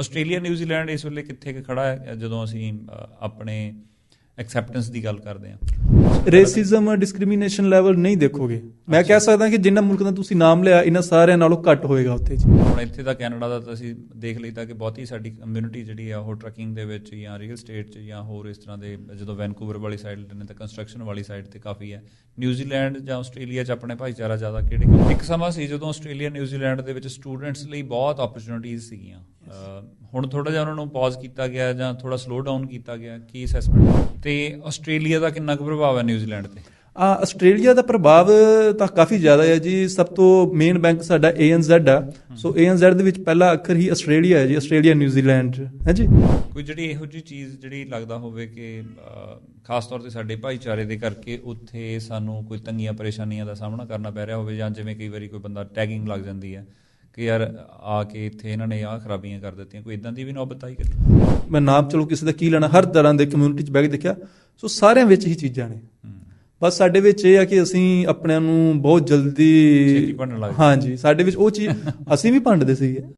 Australia New Zealand ਇਸ ਵੇਲੇ ਕਿੱਥੇ ਕੁ ਖੜਾ ਹੈ, ਜਦੋਂ ਅਸੀਂ ਆਪਣੇ ਐਕਸੈਪਟੈਂਸ ਦੀ ਗੱਲ ਕਰਦੇ ਹਾਂ? ਰੇਸਿਜ਼ਮ ਡਿਸਕ੍ਰਿਮੀਨੇਸ਼ਨ ਲੈਵਲ ਨਹੀਂ ਦੇਖੋਗੇ। ਮੈਂ ਕਹਿ ਸਕਦਾ ਕਿ ਜਿੰਨਾ ਮੁਲਕ ਦਾ ਤੁਸੀਂ ਨਾਮ ਲਿਆ ਇਹਨਾਂ ਸਾਰਿਆਂ ਨਾਲੋਂ ਘੱਟ ਹੋਏਗਾ ਉੱਥੇ ਜੀ। ਹੁਣ ਇੱਥੇ ਦਾ ਕੈਨੇਡਾ ਦਾ ਤਾਂ ਅਸੀਂ ਦੇਖ ਲਈਦਾ ਕਿ ਬਹੁਤੀ ਸਾਡੀ ਕਮਿਊਨਿਟੀ ਜਿਹੜੀ ਆ ਉਹ ਟਰੱਕਿੰਗ ਦੇ ਵਿੱਚ ਜਾਂ ਰੀਅਲ ਸਟੇਟ 'ਚ ਜਾਂ ਹੋਰ ਇਸ ਤਰ੍ਹਾਂ ਦੇ ਜਦੋਂ ਵੈਨਕੂਵਰ ਵਾਲੀ ਸਾਈਡ ਨੇ ਤਾਂ ਕੰਸਟਰਕਸ਼ਨ ਵਾਲੀ ਸਾਈਡ ਤੇ ਕਾਫੀ ਹੈ। ਨਿਊਜ਼ੀਲੈਂਡ ਜਾਂ ਆਸਟ੍ਰੇਲੀਆ 'ਚ ਆਪਣੇ ਭਾਈਚਾਰਾ ਜ਼ਿਆਦਾ ਕਿਹੜੇ ਇੱਕ ਸਮਾਂ ਸੀ ਜਦੋਂ ਆਸਟ੍ਰੇਲੀਆ ਨਿਊਜ਼ੀਲੈਂਡ ਦੇ ਵਿੱਚ ਸਟੂਡੈਂਟਸ ਲਈ ਬਹੁਤ ਓਪਰਚੁਨਿਟੀਆਂ ਸੀਗੀਆਂ। ਹੁਣ ਥੋੜਾ ਜਿਹਾ ਉਹਨਾਂ ਨੂੰ ਪਾਜ਼ ਕੀਤਾ ਗਿਆ ਜਾਂ ਥੋੜਾ ਸਲੋ ਡਾਊਨ ਕੀਤਾ ਗਿਆ ਕੀ ਅਸੈਸਮੈਂਟ ਤੇ ਆਸਟ੍ਰੇਲੀਆ ਦਾ ਕਿੰਨਾ ਕੁ ਪ੍ਰਭਾਵ ਹੈ? ਨਿਊਜ਼ੀਲੈਂਡ ਤੇ? ਆ ਆਸਟ੍ਰੇਲੀਆ ਦਾ ਪ੍ਰਭਾਵ ਤਾਂ ਕਾਫੀ ਜ਼ਿਆਦਾ ਹੈ ਜੀ। ਸਭ ਤੋਂ ਮੇਨ ਬੈਂਕ ਸਾਡਾ ANZ ਆ। ਸੋ ANZ ਦੇ ਵਿੱਚ ਪਹਿਲਾ ਅੱਖਰ ਹੀ ਆਸਟ੍ਰੇਲੀਆ ਹੈ ਜੀ ਆਸਟ੍ਰੇਲੀਆ ਨਿਊਜ਼ੀਲੈਂਡ ਹੈ ਜੀ? ਕੋਈ ਜਿਹੜੀ ਇਹੋ ਜਿਹੀ ਚੀਜ਼ ਜਿਹੜੀ ਲੱਗਦਾ ਹੋਵੇ ਕਿ ਖਾਸ ਤੌਰ ਤੇ ਸਾਡੇ ਭਾਈਚਾਰੇ ਦੇ ਕਰਕੇ ਉੱਥੇ ਸਾਨੂੰ ਕੋਈ ਤੰਗੀਆਂ ਪਰੇਸ਼ਾਨੀਆਂ ਦਾ ਸਾਹਮਣਾ ਕਰਨਾ ਪੈ ਰਿਹਾ ਹੋਵੇ ਜਾਂ ਜਿਵੇਂ ਕਈ ਵਾਰੀ ਕੋਈ ਬੰਦਾ ਟੈਗਿੰਗ ਲੱਗ ਜਾਂਦੀ ਹੈ। ਕਿ ਯਾਰ ਆ ਕੇ ਇੱਥੇ ਇਹਨਾਂ ਨੇ ਆਹ ਖਰਾਬੀਆਂ ਕਰ ਦਿੱਤੀਆਂ ਕੋਈ ਇਦਾਂ ਦੀ ਵੀ ਨੌਬਤ ਆਈ ਕਦੀ ਮੈਂ ਨਾਮ ਚਲੋ ਕਿਸੇ ਦਾ ਕੀ ਲੈਣਾ ਹਰ ਤਰ੍ਹਾਂ ਦੇ ਕਮਿਊਨਿਟੀ ਚ ਬਹਿ ਕੇ ਦੇਖਿਆ ਸੋ ਸਾਰਿਆਂ ਵਿੱਚ ਹੀ ਚੀਜ਼ਾਂ ਨੇ। ਬਸ ਸਾਡੇ ਵਿੱਚ ਇਹ ਆ ਕਿ ਅਸੀਂ ਆਪਣਿਆਂ ਨੂੰ ਬਹੁਤ ਜਲਦੀ ਭੰਡਣ ਲੱਗ ਜਾਂਦੇ। ਹਾਂਜੀ ਸਾਡੇ ਵਿੱਚ ਉਹ ਚੀਜ਼ ਅਸੀਂ ਵੀ ਭੰਡਦੇ ਸੀਗੇ